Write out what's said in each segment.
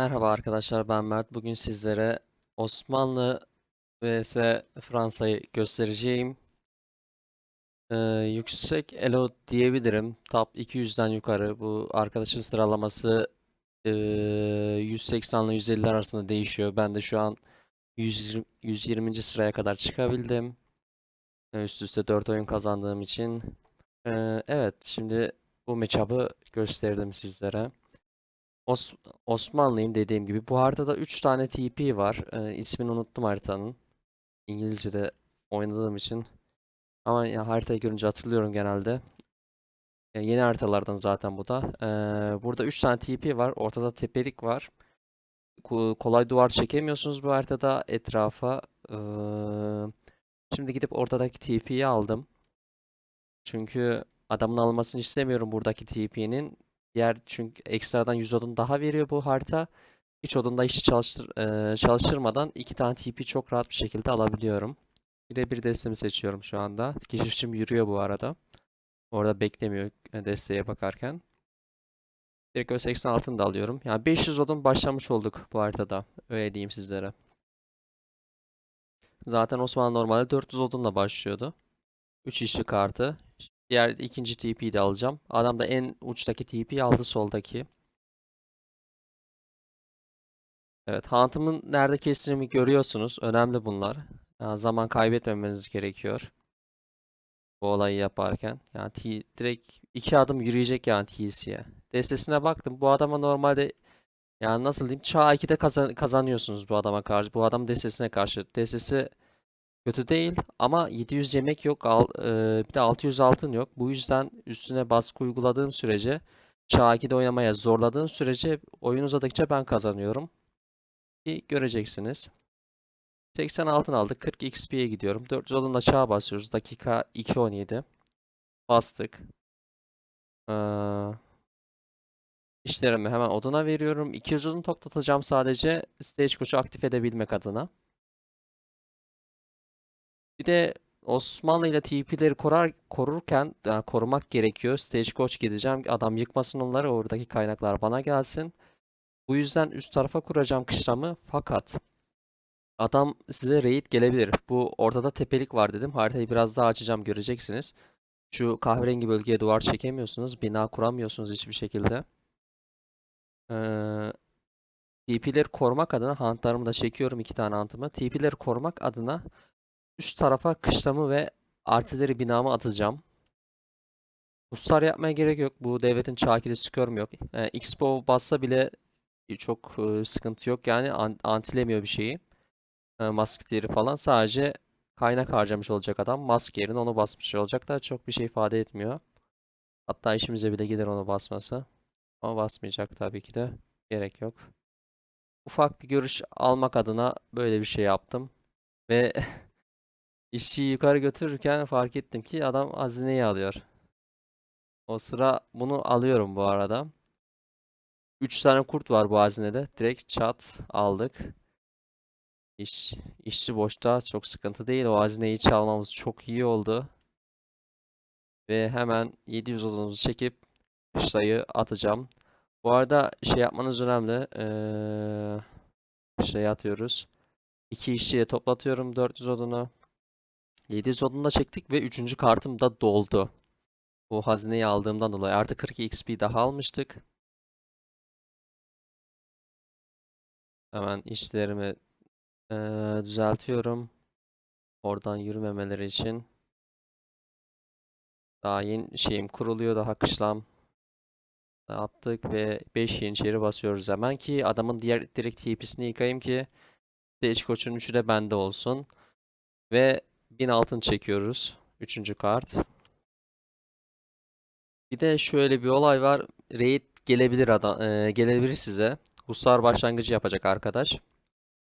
Merhaba arkadaşlar ben Mert. Bugün sizlere Osmanlı vs Fransa'yı göstereceğim. Ee, yüksek elo diyebilirim. Top 200'den yukarı. Bu arkadaşın sıralaması ee, 180 ile 150 arasında değişiyor. Ben de şu an 120, 120. sıraya kadar çıkabildim. Ee, Üst üste 4 oyun kazandığım için. Ee, evet şimdi bu matchup'ı gösterdim sizlere. Os Osmanlıyım dediğim gibi. Bu haritada 3 tane TP var. Ee, ismini unuttum haritanın. İngilizce'de oynadığım için. Ama ya, haritayı görünce hatırlıyorum genelde. Ya, yeni haritalardan zaten bu da. Ee, burada 3 tane TP var. Ortada tepelik var. Ko- kolay duvar çekemiyorsunuz bu haritada etrafa. Ee, şimdi gidip ortadaki TP'yi aldım. Çünkü adamın almasını istemiyorum buradaki TP'nin. Diğer çünkü ekstradan 100 odun daha veriyor bu harita. Hiç odunda işi çalıştır, eee, çalıştırmadan iki tane TP çok rahat bir şekilde alabiliyorum. Birebir destemi seçiyorum şu anda. Keşifçim yürüyor bu arada. Orada beklemiyor e, desteğe bakarken. Direkt ö altını da alıyorum. Yani 500 odun başlamış olduk bu haritada. Öyle diyeyim sizlere. Zaten Osmanlı normalde 400 odunla başlıyordu. 3 işli kartı. Diğer ikinci TP'yi de alacağım. Adam da en uçtaki TP'yi aldı soldaki. Evet, Hunt'ımın nerede kestiğimi görüyorsunuz. Önemli bunlar. Yani zaman kaybetmemeniz gerekiyor. Bu olayı yaparken. Yani T direkt iki adım yürüyecek yani TC'ye. Destesine baktım. Bu adama normalde yani nasıl diyeyim? Çağ 2'de kazan kazanıyorsunuz bu adama karşı. Bu adam destesine karşı. Destesi kötü değil ama 700 yemek yok. Al, e, bir de 600 altın yok. Bu yüzden üstüne baskı uyguladığım sürece Çağ 2'de oynamaya zorladığım sürece oyun uzadıkça ben kazanıyorum. Ki göreceksiniz. 80 altın aldık. 40 XP'ye gidiyorum. 400 odunla çağa basıyoruz. Dakika 2.17. Bastık. Ee, işlerimi hemen oduna veriyorum. 200 odun toplatacağım sadece Stagecoach'u aktif edebilmek adına. Bir de Osmanlı ile TP'leri korar, korurken yani korumak gerekiyor. Stagecoach gideceğim. Adam yıkmasın onları. Oradaki kaynaklar bana gelsin. Bu yüzden üst tarafa kuracağım kışlamı. Fakat adam size raid gelebilir. Bu ortada tepelik var dedim. Haritayı biraz daha açacağım göreceksiniz. Şu kahverengi bölgeye duvar çekemiyorsunuz. Bina kuramıyorsunuz hiçbir şekilde. Ee, TP'leri korumak adına hantlarımı da çekiyorum iki tane hantımı. TP'leri korumak adına üst tarafa kışlamı ve artileri binamı atacağım. Hussar yapmaya gerek yok. Bu devletin çakiri skörm yok. Ee, Expo bassa bile çok e, sıkıntı yok. Yani an- antilemiyor bir şeyi. E, falan. Sadece kaynak harcamış olacak adam. Mask yerine onu basmış olacak da çok bir şey ifade etmiyor. Hatta işimize bile gelir onu basması. Ama basmayacak tabii ki de. Gerek yok. Ufak bir görüş almak adına böyle bir şey yaptım. Ve işçiyi yukarı götürürken fark ettim ki adam hazineyi alıyor. O sıra bunu alıyorum bu arada. 3 tane kurt var bu hazinede. Direkt çat aldık. İş, işçi boşta çok sıkıntı değil. O hazineyi çalmamız çok iyi oldu. Ve hemen 700 odumuzu çekip kışlayı atacağım. Bu arada şey yapmanız önemli. Ee, kışlayı atıyoruz. 2 işçiye toplatıyorum 400 odunu. 700 odunu da çektik ve 3. kartım da doldu. Bu hazineyi aldığımdan dolayı artı 42 XP daha almıştık. Hemen işlerimi eee, düzeltiyorum. Oradan yürümemeleri için. Daha yeni şeyim kuruluyor. Daha kışlam attık ve 5 yeniçeri basıyoruz hemen ki adamın diğer direkt TP'sini yıkayayım ki Stage Coach'un 3'ü de bende olsun. Ve 1000 altın çekiyoruz. 3. kart. Bir de şöyle bir olay var. Raid gelebilir adam, eee, gelebilir size. Hussar başlangıcı yapacak arkadaş.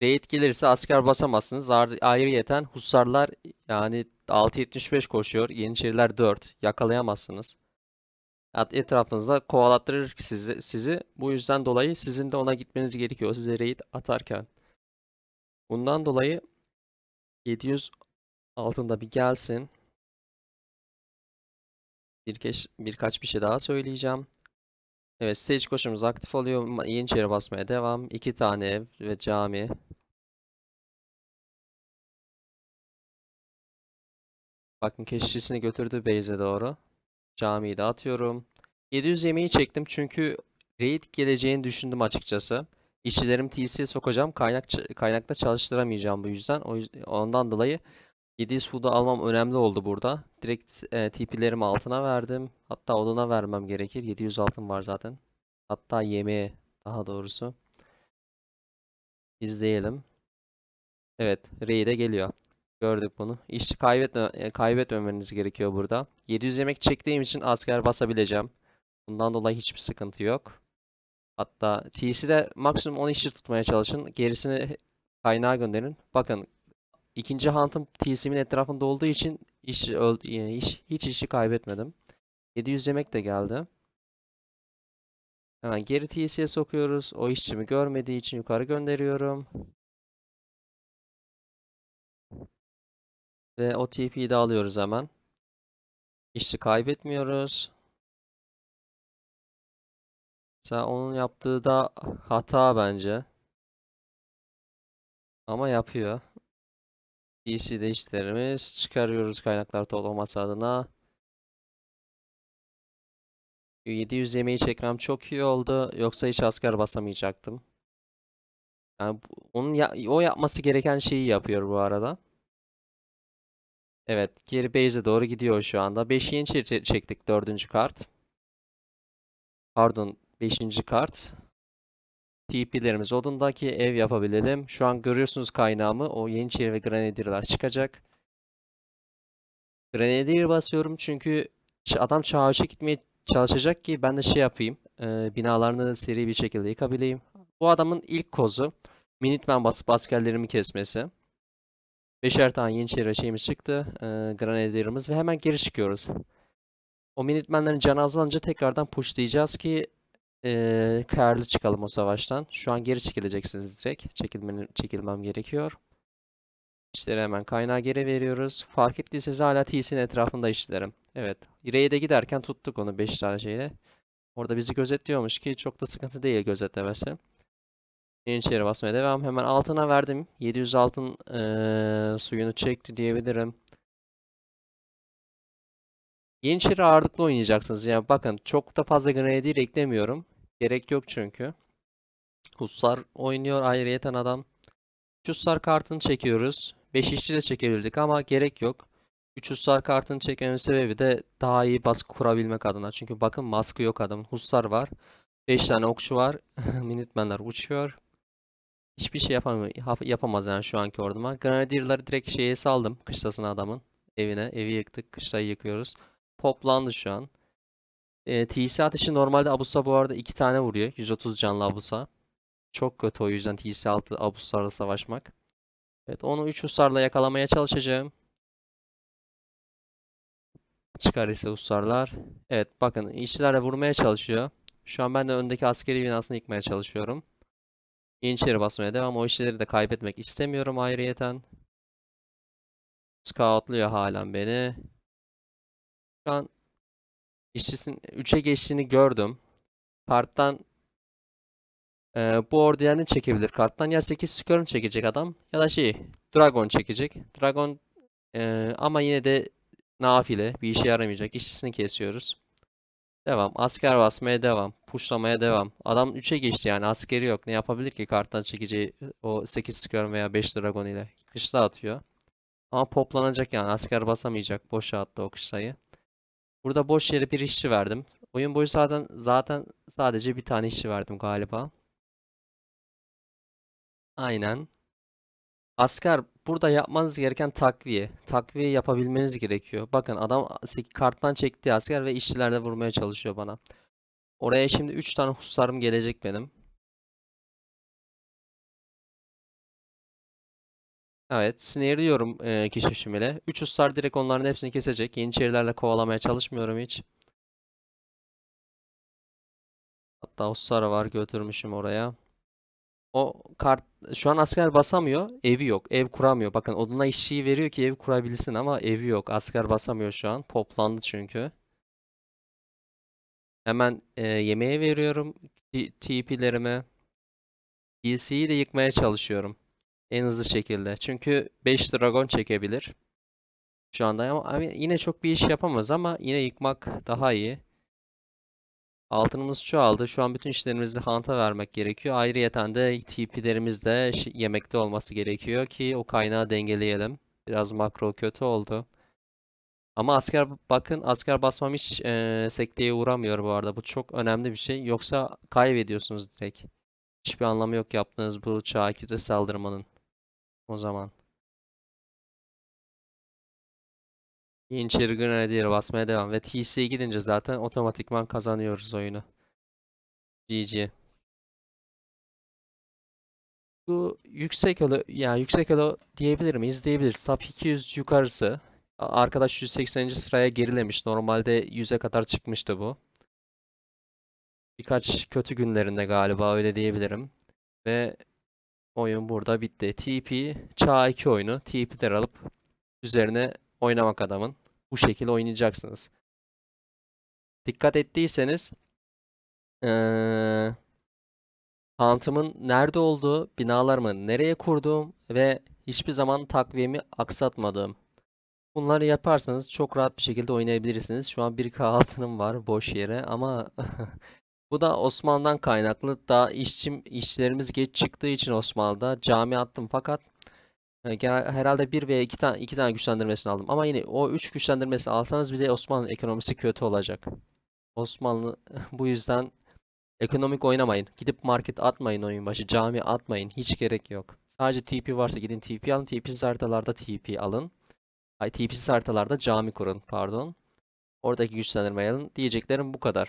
Raid gelirse asker basamazsınız. Ayrıyeten hussarlar yani 6.75 koşuyor. Yeniçeriler 4. Yakalayamazsınız. Etrafınızda kovalattırır sizi, sizi. Bu yüzden dolayı sizin de ona gitmeniz gerekiyor size raid atarken. Bundan dolayı 700 altında bir gelsin. Birkaç, birkaç bir şey daha söyleyeceğim. Evet stage koşumuz aktif oluyor. Yeniçeri basmaya devam. İki tane ev ve cami. Bakın keşişçisini götürdü base'e doğru. Camiyi de atıyorum. 700 yemeği çektim çünkü raid geleceğini düşündüm açıkçası. İşçilerim TC'ye sokacağım. Kaynak kaynakta çalıştıramayacağım bu yüzden. O yüzden ondan dolayı 700 food'u almam önemli oldu burada. Direkt e, TP'lerimi altına verdim. Hatta oduna vermem gerekir. 700 altın var zaten. Hatta yemeğe daha doğrusu. İzleyelim. Evet, raid'e geliyor. Gördük bunu. İşçi kaybetme, e, kaybetmemeniz gerekiyor burada. 700 yemek çektiğim için asker basabileceğim. Bundan dolayı hiçbir sıkıntı yok. Hatta TC'de maksimum 10 işçi tutmaya çalışın. Gerisini kaynağa gönderin. Bakın ikinci hunt'ım TC'min etrafında olduğu için iş, öldü, iş, hiç işi kaybetmedim. 700 yemek de geldi. Hemen geri TC'ye sokuyoruz. O işçimi görmediği için yukarı gönderiyorum. Ve o TP'yi de alıyoruz hemen. İşçi kaybetmiyoruz. Mesela onun yaptığı da hata bence. Ama yapıyor. PC değiştiririz. Çıkarıyoruz kaynaklar toplaması adına. 700 yemeği çekmem çok iyi oldu. Yoksa hiç asker basamayacaktım. Yani onun ya- o yapması gereken şeyi yapıyor bu arada. Evet, geri base'e doğru gidiyor şu anda. 5 yeni çektik 4. kart. Pardon, 5. kart. TP'lerimiz odundaki ev yapabilelim. Şu an görüyorsunuz kaynağımı. O Yeniçeri ve Grenadier'lar çıkacak. Grenadier basıyorum çünkü adam çağrışa gitmeye çalışacak ki ben de şey yapayım. e, binalarını seri bir şekilde yıkabileyim. Bu adamın ilk kozu Minuteman basıp askerlerimi kesmesi. Beşer tane Yeniçeri şeyimiz çıktı. E, Grenadier'ımız ve hemen geri çıkıyoruz. O Minutemen'lerin canı azalınca tekrardan pushlayacağız ki eee karlı çıkalım o savaştan. Şu an geri çekileceksiniz direkt. Çekilmenin, çekilmem gerekiyor. İşleri hemen kaynağa geri veriyoruz. Fark ettiyseniz hala TC'nin etrafında işlerim. Evet. Raid'e giderken tuttuk onu 5 tane şeyle. Orada bizi gözetliyormuş ki çok da sıkıntı değil gözetlemesi. Yeniçeri basmaya devam. Hemen altına verdim. 700 altın eee, suyunu çekti diyebilirim. Yeniçeri ağırlıklı oynayacaksınız. Yani bakın çok da fazla Grenadier eklemiyorum. Gerek yok çünkü. Hussar oynuyor ayrıyeten adam. 3 Hussar kartını çekiyoruz. 5 işçi de çekebilirdik ama gerek yok. 3 Hussar kartını çekmemin sebebi de daha iyi baskı kurabilmek adına. Çünkü bakın maskı yok adamın. Hussar var. 5 tane okçu var. Minutemenler uçuyor. Hiçbir şey yapamıyor, yap- yapamaz yani şu anki orduma. Grenadier'ları direkt şeye saldım. Kışlasına adamın. Evine. Evi yıktık. Kışlayı yıkıyoruz. Poplandı şu an. E, TC ateşi normalde Abusa bu arada 2 tane vuruyor. 130 canlı Abusa. Çok kötü o yüzden TC altı Abuslarla savaşmak. Evet onu 3 Husarla yakalamaya çalışacağım. Çıkar ise Husarlar. Evet bakın işçilerle vurmaya çalışıyor. Şu an ben de öndeki askeri binasını yıkmaya çalışıyorum. Yeniçeri basmaya devam. O işçileri de kaybetmek istemiyorum ayrıyeten. Scoutluyor halen beni. Şu an işçisin 3'e geçtiğini gördüm. Karttan Ee, bu ordiyanı çekebilir karttan. Ya 8 Skirm çekecek adam ya da şey Dragon çekecek. Dragon ee, ama yine de nafile bir işe yaramayacak. İşçisini kesiyoruz. Devam. Asker basmaya devam. Pushlamaya devam. Adam 3'e geçti yani askeri yok. Ne yapabilir ki karttan çekeceği o 8 Skirm veya 5 Dragon ile. Kışla atıyor. Ama poplanacak yani asker basamayacak. Boşa attı o kışlayı. Burada boş yere bir işçi verdim. Oyun boyu zaten zaten sadece bir tane işçi verdim galiba. Aynen. Asker burada yapmanız gereken takviye. Takviye yapabilmeniz gerekiyor. Bakın adam karttan çekti asker ve işçilerle vurmaya çalışıyor bana. Oraya şimdi 3 tane hussarım gelecek benim. Evet, snare'liyorum e, keşifçim ile. 3 hussar direkt onların hepsini kesecek. Yeniçerilerle kovalamaya çalışmıyorum hiç. Hatta hussar var götürmüşüm oraya. O kart şu an asker basamıyor. Evi yok. Ev kuramıyor. Bakın oduna işçiyi veriyor ki ev kurabilsin ama evi yok. Asker basamıyor şu an. Poplandı çünkü. Hemen e, yemeğe veriyorum TP'lerimi. DC'yi de yıkmaya çalışıyorum. En hızlı şekilde. Çünkü 5 dragon çekebilir. Şu anda ama yine çok bir iş yapamaz ama yine yıkmak daha iyi. Altınımız çoğaldı. Şu an bütün işlerimizi Hunt'a vermek gerekiyor. Ayrıyeten de TP'lerimiz de yemekte olması gerekiyor ki o kaynağı dengeleyelim. Biraz makro kötü oldu. Ama asker bakın asker basmam hiç eee, sekteye uğramıyor bu arada. Bu çok önemli bir şey. Yoksa kaybediyorsunuz direkt. Hiçbir anlamı yok yaptığınız bu çağ ikide saldırmanın. O zaman. Yeniçeri Grenadier basmaya devam. Ve TC'ye gidince zaten otomatikman kazanıyoruz oyunu. GG. Bu yüksek elo, yani yüksek elo diyebilir miyiz? Diyebiliriz. Top 200 yukarısı. Arkadaş 180. sıraya gerilemiş. Normalde 100'e kadar çıkmıştı bu. Birkaç kötü günlerinde galiba öyle diyebilirim. Ve oyun burada bitti. TP Çağ 2 oyunu. TP'ler alıp üzerine oynamak adamın. Bu şekilde oynayacaksınız. Dikkat ettiyseniz eee Hunt'ımın nerede olduğu, binalarımı nereye kurduğum ve hiçbir zaman takviyemi aksatmadığım. Bunları yaparsanız çok rahat bir şekilde oynayabilirsiniz. Şu an 1K altınım var boş yere ama bu da Osmanlı'dan kaynaklı. Daha işçim işlerimiz geç çıktığı için Osmanlı'da cami attım fakat e, herhalde bir veya iki tane iki tane güçlendirmesini aldım. Ama yine o üç güçlendirmesi alsanız bile Osmanlı ekonomisi kötü olacak. Osmanlı bu yüzden Ekonomik oynamayın. Gidip market atmayın oyun başı. Cami atmayın. Hiç gerek yok. Sadece TP varsa gidin TP alın. TP'siz haritalarda TP alın. Ay TP'siz haritalarda cami kurun. Pardon. Oradaki güçlendirmeyi alın. Diyeceklerim bu kadar.